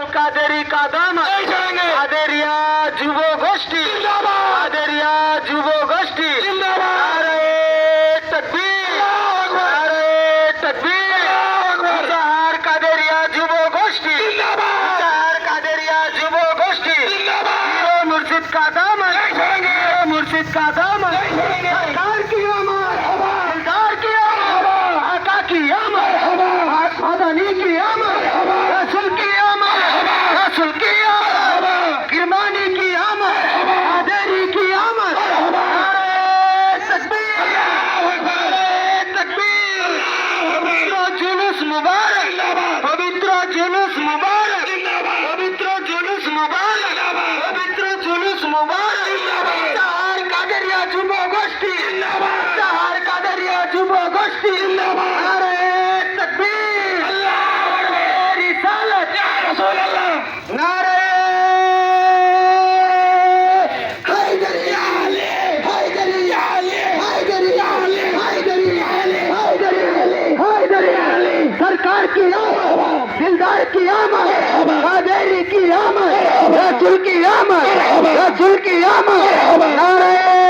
अल कादेरी का दामन कादेरिया युव गोष्ठी। कादेरिया गोष्ठी। गोष्ठी। मुर्शिद का दाम हीरो मुर्शिद का दामन। सरकार की துருக்கி ராம துருக்கி ராம துருக்கி ராம நாராயண